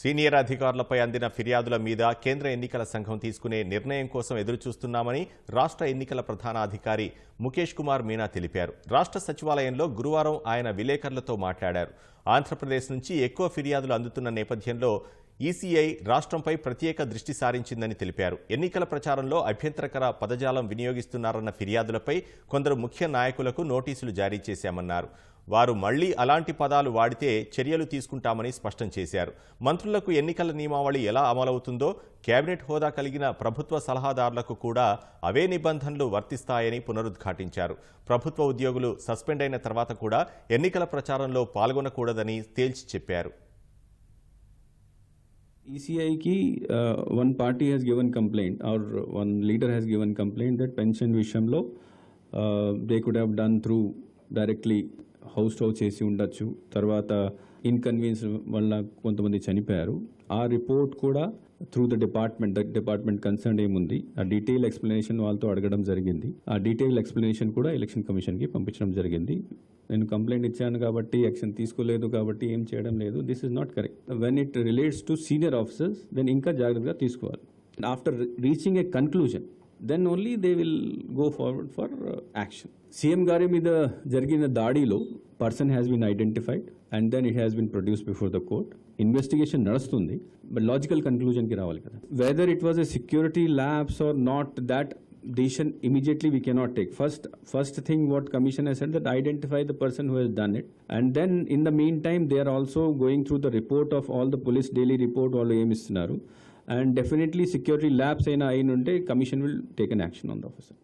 Senior అధికారులపై అందిన ఫిర్యాదుల మీద కేంద్ర ఎన్నికల సంఘం తీసుకునే నిర్ణయం కోసం ఎదురుచూస్తున్నామని రాష్ట్ర ఎన్నికల ప్రధానాధికారి ముఖేష్ కుమార్ మీనా తెలిపారు. రాష్ట్ర సచివాలయంలో గురువారం ఆయన విలేకరులతో మాట్లాడారు. ఆంధ్రప్రదేశ్ నుంచి ఎక్కువ ఫిర్యాదులు అందుతున్న నేపథ్యంలో ఈసీఐ రాష్ట్రంపై ప్రత్యేక దృష్టి సారించిందని తెలిపారు. ఎన్నికల ప్రచారంలో అభ్యంతరకర పదజాలం వినియోగిస్తున్నారన్న ఫిర్యాదులపై కొందరు ముఖ్య నాయకులకు నోటీసులు జారీ చేశామన్నారు. వారు మళ్ళీ అలాంటి పదాలు వాడితే చర్యలు తీసుకుంటామని స్పష్టం చేశారు. మంత్రులకు ఎన్నికల నియమావళి ఎలా అమలవుతుందో కేబినెట్ హోదా కలిగిన ప్రభుత్వ సలహాదారులకు కూడా అవే నిబంధనలు వర్తిస్తాయని పునరుద్ఘాటించారు. ప్రభుత్వ ఉద్యోగులు సస్పెండ్ అయిన తర్వాత కూడా ఎన్నికల ప్రచారంలో పాల్గొనకూడదని తేల్చి చెప్పారు. ECI ki uh, one party has given complaint or one leader has given complaint that pension విషయంలో uh, they could have done through directly house to house చేసి ఉండొచ్చు. తర్వాత ఇన్కన్వీనియన్స్ వల్ల కొంతమంది చనిపోయారు. ఆ రిపోర్ట్ కూడా through the department the department concern ఏముంది? ఆ డీటెయిల్ ఎక్స్ప్లెనేషన్ వాళ్ళతో అడగడం జరిగింది. ఆ డీటెయిల్ ఎక్స్ప్లెనేషన్ కూడా ఎలక్షన్ కమిషన్కి పంపించడం జరిగింది. నేను కంప్లైంట్ ఇచ్చాను కాబట్టి యాక్షన్ తీసుకోలేదు కాబట్టి ఏం చేయడం లేదు. This is not correct when it relates to senior officers then ఇంకా జాగ్రత్తగా తీసుకోవాలి. After reaching a conclusion then only they will go forward for action CM గారి మీద జరిగిన దాడిలో person has been identified and then it has been produce before the court investigation నడుస్తుంది but logical కన్క్లూజన్కి రావాలి కదా whether it was a security lapse or not that decision immediately we cannot take first first thing what commission has said that identify the person who has done it and then in the meantime they are also going through the report of all the police daily report వాళ్ళు ఏమి ఇస్తున్నారు And definitely security labs అయినా అయిన ఉంటే commission will take an action on the officer.